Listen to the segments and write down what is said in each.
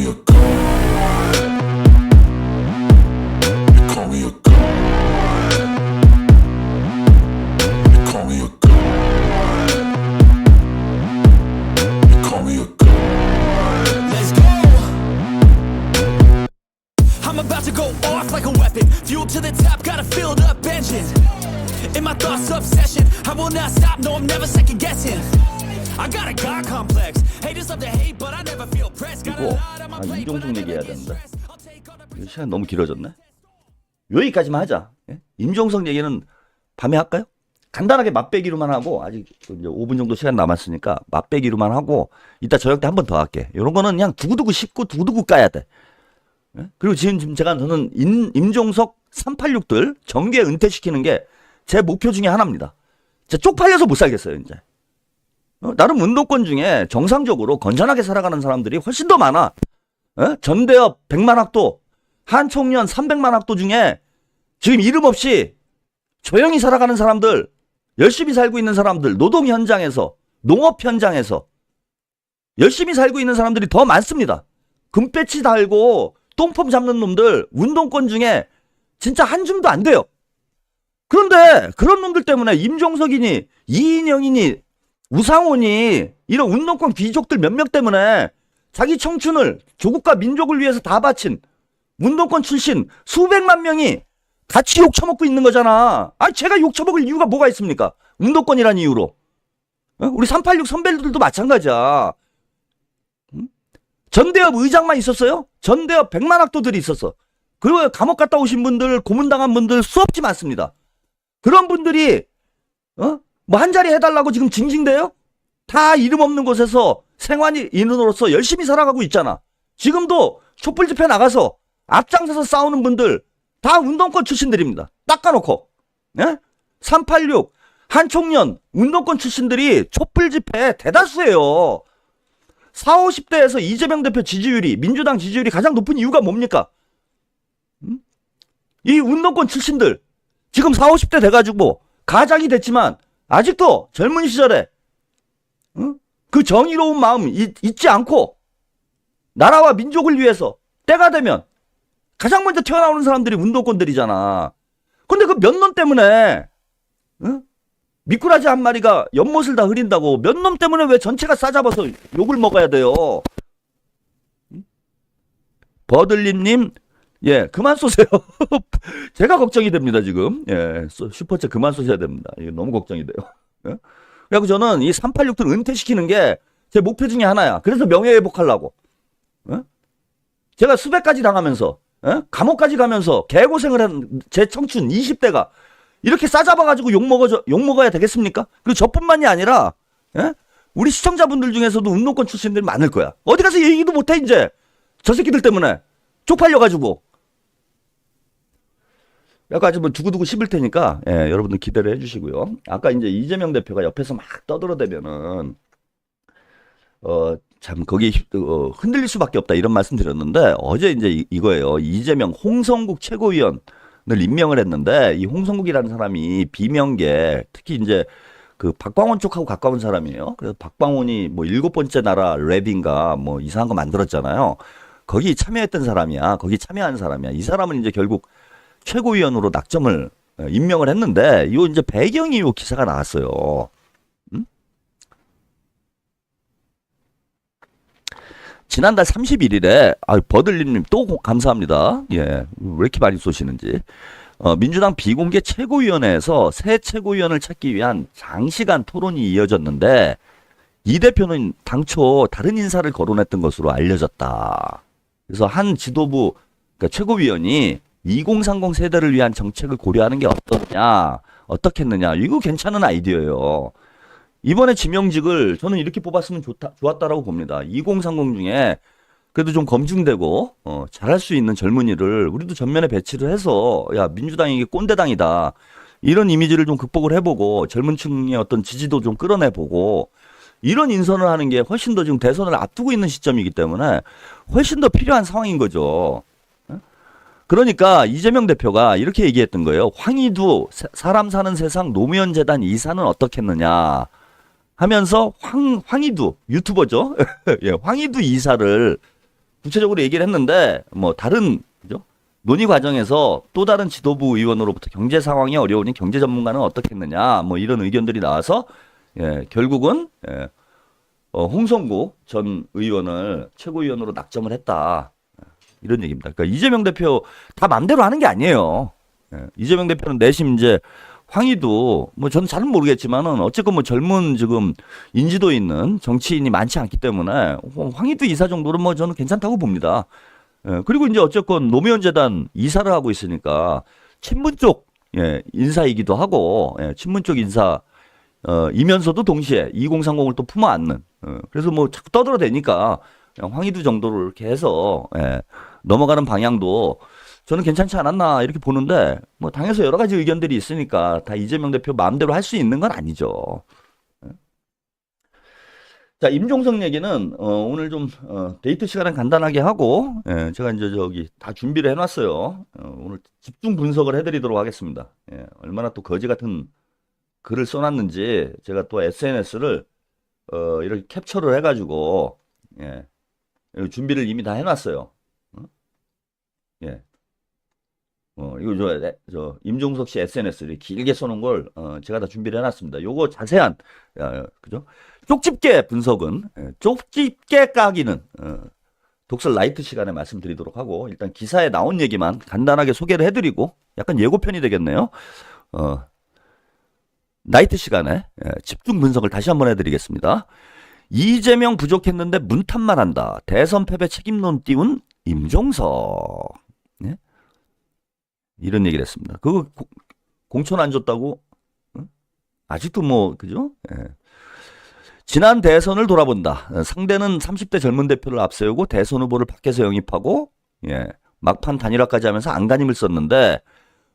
me a god. You call me a god. You call me a god. You call me a god. Let's go. I'm about to go off like a weapon. Fuel to the top, got a filled up engine. In my thoughts, obsession. I will not stop, no, I'm never second guessing. I got a God complex. Haters love to hate, but I never feel pressed. Got a 이거, lot on my 아, plate, but I 임종석 never 얘기해야 get 되는데. stressed. I'll take all the 이거 시간 너무 길어졌네. 여기까지만 하자. 예? 임종석 얘기는 밤에 할까요? 간단하게 맛배기로만 하고 아직 그 이제 5분 정도 시간 남았으니까 맛배기로만 하고 이따 저녁 때 한 번 더 할게. 이런 거는 그냥 두고두고 씹고 두고두고 까야 돼. 예? 그리고 지금 지금 제가 저는 임, 임종석 386들 정계 은퇴시키는 게 제 목표 중에 하나입니다. 진짜 쪽팔려서 못 살겠어요, 이제. 어, 나름 운동권 중에 정상적으로 건전하게 살아가는 사람들이 훨씬 더 많아. 어? 전대협 100만 학도, 한총련 300만 학도 중에 지금 이름 없이 조용히 살아가는 사람들, 열심히 살고 있는 사람들, 노동 현장에서, 농업 현장에서 열심히 살고 있는 사람들이 더 많습니다. 금배치 달고 똥폼 잡는 놈들 운동권 중에 진짜 한 줌도 안 돼요. 그런데 그런 놈들 때문에 임종석이니 이인영이니 우상훈이 이런 운동권 귀족들 몇 명 때문에 자기 청춘을 조국과 민족을 위해서 다 바친 운동권 출신 수백만 명이 같이 욕 처먹고 있는 거잖아. 아, 제가 욕 처먹을 이유가 뭐가 있습니까? 운동권이란 이유로. 어? 우리 386 선배들도 마찬가지야. 응? 전대협 의장만 있었어요? 전대협 백만 학도들이 있었어. 그리고 감옥 갔다 오신 분들, 고문당한 분들 수없지 많습니다. 그런 분들이, 어? 뭐 한 자리 해달라고 지금 징징대요? 다 이름 없는 곳에서 생활인으로서 열심히 살아가고 있잖아. 지금도 촛불 집회 나가서 앞장서서 싸우는 분들 다 운동권 출신들입니다. 닦아놓고. 예? 386, 한총련, 운동권 출신들이 촛불 집회 대다수예요. 4, 50대에서 이재명 대표 지지율이, 민주당 지지율이 가장 높은 이유가 뭡니까? 음? 이 운동권 출신들, 지금 4, 50대 돼가지고 가장이 됐지만, 아직도 젊은 시절에, 응? 그 정의로운 마음 잊, 잊지 않고, 나라와 민족을 위해서 때가 되면 가장 먼저 튀어나오는 사람들이 운동권들이잖아. 근데 그 몇놈 때문에, 응? 미꾸라지 한 마리가 연못을 다 흐린다고 몇 놈 때문에 왜 전체가 싸잡아서 욕을 먹어야 돼요? 응? 버들님님, 예, 그만 쏘세요. 제가 걱정이 됩니다, 지금. 예, 쏘- 슈퍼챗 그만 쏘셔야 됩니다. 이거 너무 걱정이 돼요. 예? 그래갖고 저는 이 386들 은퇴시키는 게 제 목표 중에 하나야. 그래서 명예회복하려고. 예? 제가 수배까지 당하면서, 예? 감옥까지 가면서 개고생을 한 제 청춘 20대가 이렇게 싸잡아가지고 욕먹어, 욕먹어야 되겠습니까? 그리고 저뿐만이 아니라, 예? 우리 시청자분들 중에서도 운동권 출신들이 많을 거야. 어디 가서 얘기도 못해, 이제. 저 새끼들 때문에. 쪽팔려가지고. 약간 좀 두고두고 씹을 테니까, 예, 여러분들 기대를 해주시고요. 아까 이제 이재명 대표가 옆에서 막 떠들어대면은, 어, 참, 거기, 어, 흔들릴 수밖에 없다, 이런 말씀 드렸는데, 어제 이제 이, 이거예요. 이재명 홍성국 최고위원을 임명을 했는데, 이 홍성국이라는 사람이 비명계, 특히 이제 그 박광원 쪽하고 가까운 사람이에요. 그래서 박광원이 뭐 일곱 번째 나라 랩인가 뭐 이상한 거 만들었잖아요. 거기 참여했던 사람이야. 거기 참여한 사람이야. 이 사람은 이제 결국 최고위원으로 낙점을 어, 임명을 했는데, 이 이제 배경이 요 기사가 나왔어요. 음? 지난달 31일에 아 버들님님 또 고- 감사합니다. 예, 왜 이렇게 많이 쏘시는지. 어, 민주당 비공개 최고위원회에서 새 최고위원을 찾기 위한 장시간 토론이 이어졌는데 이 대표는 당초 다른 인사를 거론했던 것으로 알려졌다. 그래서 한 지도부 그러니까 최고위원이 2030 세대를 위한 정책을 고려하는 게 어떠냐, 어떻겠느냐. 이거 괜찮은 아이디어예요. 이번에 지명직을 저는 이렇게 뽑았으면 좋다, 좋았다라고 봅니다. 2030 중에 그래도 좀 검증되고 어, 잘할 수 있는 젊은이를 우리도 전면에 배치를 해서 야 민주당이 이게 꼰대당이다 이런 이미지를 좀 극복을 해보고 젊은 층의 어떤 지지도 좀 끌어내보고 이런 인선을 하는 게 훨씬 더 지금 대선을 앞두고 있는 시점이기 때문에 훨씬 더 필요한 상황인 거죠. 어? 그러니까 이재명 대표가 이렇게 얘기했던 거예요. 황희두 사- 사람 사는 세상 노무현 재단 이사는 어떻겠느냐 하면서 황 황희두 유튜버죠. 예, 황희두 이사를 구체적으로 얘기를 했는데 뭐 다른 그죠? 논의 과정에서 또 다른 지도부 의원으로부터 경제 상황이 어려우니 경제 전문가는 어떻게 했느냐 뭐 이런 의견들이 나와서 예, 결국은 예, 어, 홍성구 전 의원을 최고위원으로 낙점을 했다 이런 얘기입니다. 그러니까 이재명 대표 다 맘대로 하는 게 아니에요. 예, 이재명 대표는 내심 이제 황희도 뭐 저는 잘은 모르겠지만은 어쨌건 뭐 젊은 지금 인지도 있는 정치인이 많지 않기 때문에 황희도 이사 정도는 뭐 저는 괜찮다고 봅니다. 예, 그리고 이제 어쨌건 노무현 재단 이사를 하고 있으니까 친문 쪽 예, 인사이기도 하고 예, 친문 쪽 인사 어, 이면서도 동시에 2030을 또 품어 안는 어, 그래서 뭐 자꾸 떠들어대니까 황희도 정도로 이렇게 해서 예, 넘어가는 방향도 저는 괜찮지 않았나 이렇게 보는데 뭐 당에서 여러 가지 의견들이 있으니까 다 이재명 대표 마음대로 할 수 있는 건 아니죠. 예. 자 임종석 얘기는 어, 오늘 좀 어, 데이트 시간은 간단하게 하고 예, 제가 이제 저기 다 준비를 해놨어요. 어, 오늘 집중 분석을 해드리도록 하겠습니다. 예, 얼마나 또 거지 같은 글을 써놨는지 제가 또 SNS를 어, 이렇게 캡처를 해가지고 예, 준비를 이미 다 해놨어요. 어? 예. 어, 이거 저, 저, 임종석 씨 SNS를 길게 써놓은 걸, 어, 제가 다 준비를 해놨습니다. 요거 자세한, 어, 그죠? 쪽집게 분석은, 예, 쪽집게 까기는, 어, 독설 라이트 시간에 말씀드리도록 하고, 일단 기사에 나온 얘기만 간단하게 소개를 해드리고, 약간 예고편이 되겠네요. 어, 나이트 시간에 예, 집중 분석을 다시 한번 해드리겠습니다. 이재명 부족했는데 문탄만 한다. 대선 패배 책임론 띄운 임종석. 예? 이런 얘기를 했습니다. 그거 고- 공천 안 줬다고? 응? 아직도 뭐 그죠? 예. 지난 대선을 돌아본다. 어, 상대는 30대 젊은 대표를 앞세우고 대선 후보를 밖에서 영입하고 예. 막판 단일화까지 하면서 안간힘을 썼는데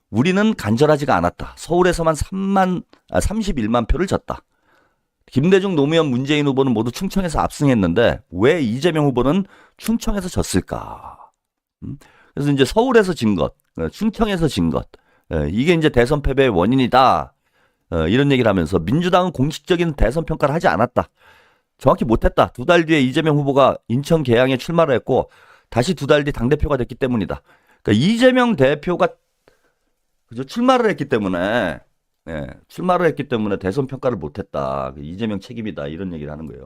우리는 간절하지가 않았다. 서울에서만 3만 아, 31만 표를 졌다. 김대중, 노무현, 문재인 후보는 모두 충청에서 압승했는데 왜 이재명 후보는 충청에서 졌을까? 음? 그래서 이제 서울에서 진 것, 어, 충청에서 진 것, 예, 이게 이제 대선 패배의 원인이다. 어, 이런 얘기를 하면서 민주당은 공식적인 대선 평가를 하지 않았다. 정확히 못했다. 두 달 뒤에 이재명 후보가 인천 계양에 출마를 했고 다시 두 달 뒤 당대표가 됐기 때문이다. 그러니까 이재명 대표가 그죠 출마를 했기 때문에 예, 출마를 했기 때문에 대선 평가를 못했다. 그 이재명 책임이다. 이런 얘기를 하는 거예요.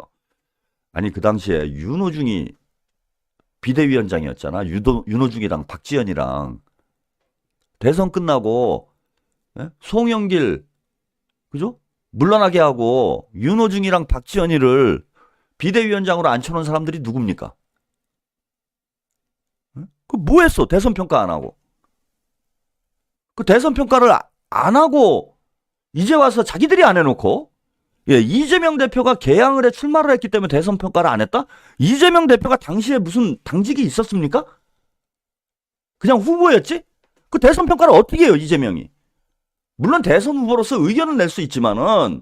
아니 그 당시에 윤호중이 비대위원장이었잖아. 유도, 윤호중이랑 박지현이랑 대선 끝나고 예? 송영길 그죠? 물러나게 하고 윤호중이랑 박지현이를 비대위원장으로 앉혀놓은 사람들이 누굽니까? 예? 그 뭐 했어? 대선 평가 안 하고. 그 대선 평가를 아- 안 하고 이제 와서 자기들이 안 해놓고 예, 이재명 대표가 개항을 해 출마를 했기 때문에 대선 평가를 안 했다? 이재명 대표가 당시에 무슨 당직이 있었습니까? 그냥 후보였지? 그 대선 평가를 어떻게 해요, 이재명이? 물론 대선 후보로서 의견을 낼 수 있지만은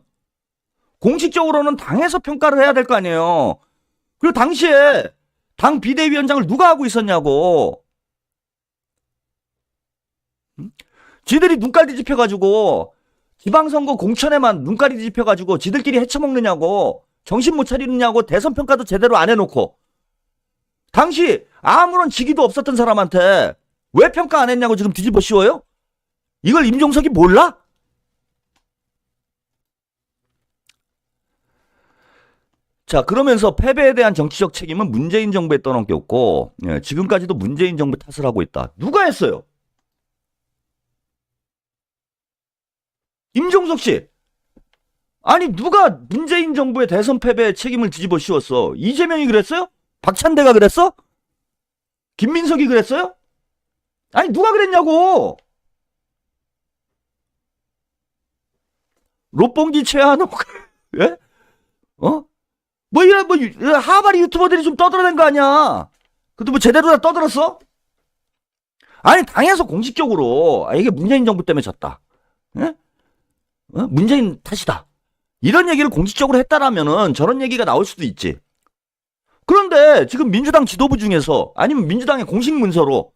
공식적으로는 당에서 평가를 해야 될 거 아니에요. 그리고 당시에 당 비대위원장을 누가 하고 있었냐고. 응? 지들이 눈깔 뒤집혀가지고 지방선거 공천에만 눈깔이 뒤집혀가지고 지들끼리 헤쳐먹느냐고 정신 못 차리느냐고 대선 평가도 제대로 안 해놓고 당시 아무런 직위도 없었던 사람한테 왜 평가 안 했냐고 지금 뒤집어 씌워요? 이걸 임종석이 몰라? 자 그러면서 패배에 대한 정치적 책임은 문재인 정부에 떠넘겼고 예, 지금까지도 문재인 정부 탓을 하고 있다. 누가 했어요? 임종석 씨. 아니 누가 문재인 정부의 대선 패배에 책임을 뒤집어 씌웠어? 이재명이 그랬어요? 박찬대가 그랬어? 김민석이 그랬어요? 아니 누가 그랬냐고? 롯봉기 최한옥 예? 어? 뭐 이런 뭐 유- 하바리 유튜버들이 좀 떠들어낸 거 아니야? 그것도 뭐 제대로 다 떠들었어? 아니 당에서 공식적으로 아, 이게 문재인 정부 때문에 졌다. 예? 어? 문재인 탓이다. 이런 얘기를 공식적으로 했다라면은 저런 얘기가 나올 수도 있지. 그런데 지금 민주당 지도부 중에서 아니면 민주당의 공식 문서로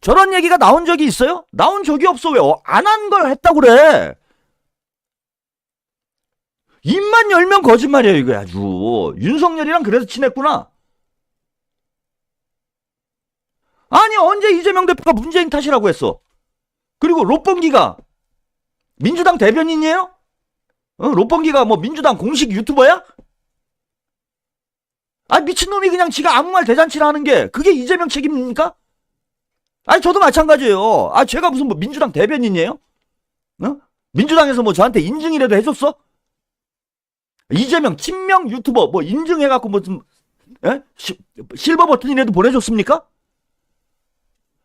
저런 얘기가 나온 적이 있어요? 나온 적이 없어. 왜 안 한 걸 했다고 그래? 입만 열면 거짓말이야, 이거 아주. 윤석열이랑 그래서 친했구나. 아니 언제 이재명 대표가 문재인 탓이라고 했어? 그리고 롯봉기가 민주당 대변인이에요? 어, 롯봉기가 뭐 민주당 공식 유튜버야? 아 미친놈이 그냥 지가 아무 말 대잔치를 하는 게 그게 이재명 책임입니까? 아니 저도 마찬가지예요. 아 제가 무슨 뭐 민주당 대변인이에요? 어? 민주당에서 뭐 저한테 인증이라도 해줬어? 이재명 친명 유튜버 뭐 인증해갖고 무슨 예? 시- 실버 버튼이라도 보내줬습니까?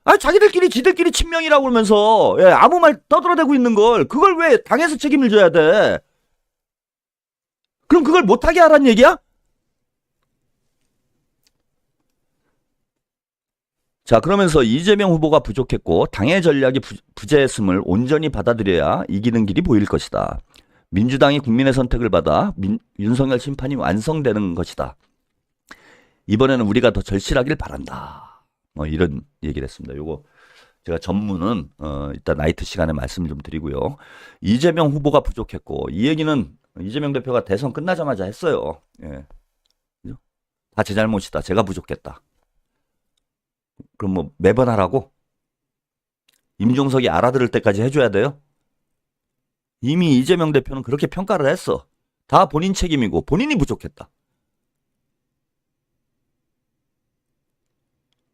아 자기들끼리 지들끼리 친명이라고 그러면서 예, 아무 말 떠들어대고 있는 걸 그걸 왜 당에서 책임을 져야 돼? 그럼 그걸 못하게 하란 얘기야? 자, 그러면서 이재명 후보가 부족했고 당의 전략이 부, 부재했음을 온전히 받아들여야 이기는 길이 보일 것이다. 민주당이 국민의 선택을 받아 민- 윤석열 심판이 완성되는 것이다. 이번에는 우리가 더 절실하길 바란다. 뭐 이런 얘기를 했습니다. 요거 제가 전문은 어 이따 나이트 시간에 말씀 좀 드리고요. 이재명 후보가 부족했고 이 얘기는 이재명 대표가 대선 끝나자마자 했어요. 예. 다 제 잘못이다. 제가 부족했다. 그럼 뭐 매번 하라고? 임종석이 알아들을 때까지 해줘야 돼요? 이미 이재명 대표는 그렇게 평가를 했어. 다 본인 책임이고 본인이 부족했다.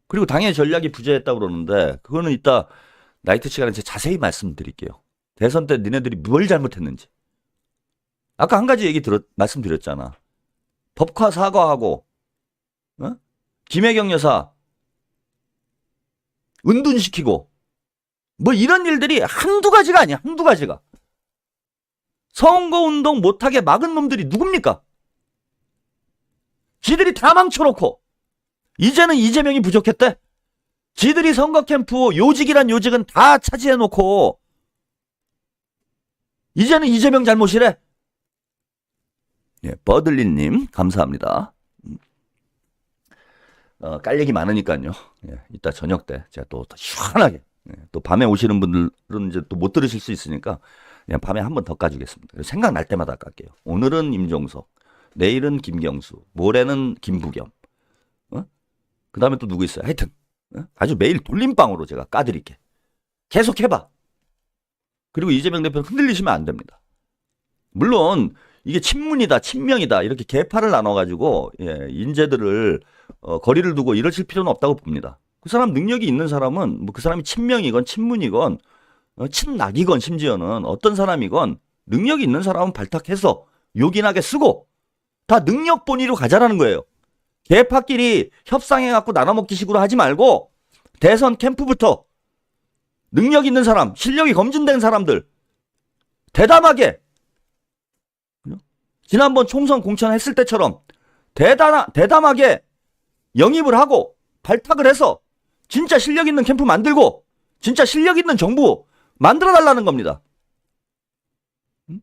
그리고 당의 전략이 부재했다고 그러는데 그거는 이따 나이트 시간에 제가 자세히 말씀드릴게요. 대선 때 니네들이 뭘 잘못했는지. 아까 한 가지 얘기 들었, 말씀드렸잖아. 법화 사과하고, 어? 김혜경 여사, 은둔시키고, 뭐 이런 일들이 한두 가지가 아니야, 한두 가지가. 선거운동 못하게 막은 놈들이 누굽니까? 지들이 다 망쳐놓고, 이제는 이재명이 부족했대? 지들이 선거 캠프 요직이란 요직은 다 차지해놓고, 이제는 이재명 잘못이래? 예, 버들리님, 감사합니다. 음. 어, 깔 얘기 많으니까요. 예, 이따 저녁 때 제가 또, 더 시원하게, 예, 또 밤에 오시는 분들은 이제 또 못 들으실 수 있으니까 그냥 밤에 한 번 더 까주겠습니다. 생각날 때마다 깔게요. 오늘은 임종석, 내일은 김경수, 모레는 김부겸, 어? 그 다음에 또 누구 있어요? 하여튼, 어? 아주 매일 돌림방으로 제가 까드릴게. 계속 해봐. 그리고 이재명 대표는 흔들리시면 안 됩니다. 물론, 이게 친문이다, 친명이다, 이렇게 계파를 나눠가지고, 예, 인재들을, 어, 거리를 두고 이러실 필요는 없다고 봅니다. 그 사람 능력이 있는 사람은, 뭐 그 사람이 친명이건 친문이건, 어, 친낙이건 심지어는 어떤 사람이건, 능력이 있는 사람은 발탁해서 요긴하게 쓰고, 다 능력 본위로 가자라는 거예요. 계파끼리 협상해갖고 나눠먹기 식으로 하지 말고, 대선 캠프부터, 능력 있는 사람, 실력이 검증된 사람들, 대담하게, 지난번 총선 공천했을 때처럼 대담, 대담하게 영입을 하고 발탁을 해서 진짜 실력 있는 캠프 만들고 진짜 실력 있는 정부 만들어 달라는 겁니다. 음?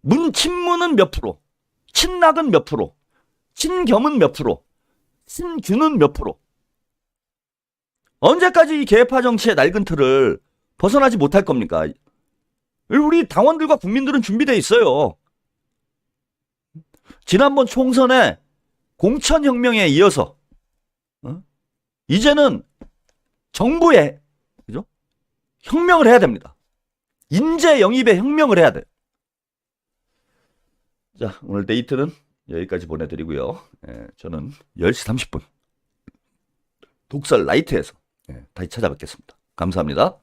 문 친문은 몇 프로, 친낙은 몇 프로, 친겸은 몇 프로, 친규는 몇 프로. 언제까지 이 개파 정치의 낡은 틀을 벗어나지 못할 겁니까? 우리 당원들과 국민들은 준비돼 있어요. 지난번 총선에 공천혁명에 이어서 어? 이제는 정부의 그죠? 혁명을 해야 됩니다. 인재 영입의 혁명을 해야 돼. 자 오늘 데이트는 여기까지 보내드리고요. 예, 저는 10시 30분 독설 라이트에서 예, 다시 찾아뵙겠습니다. 감사합니다.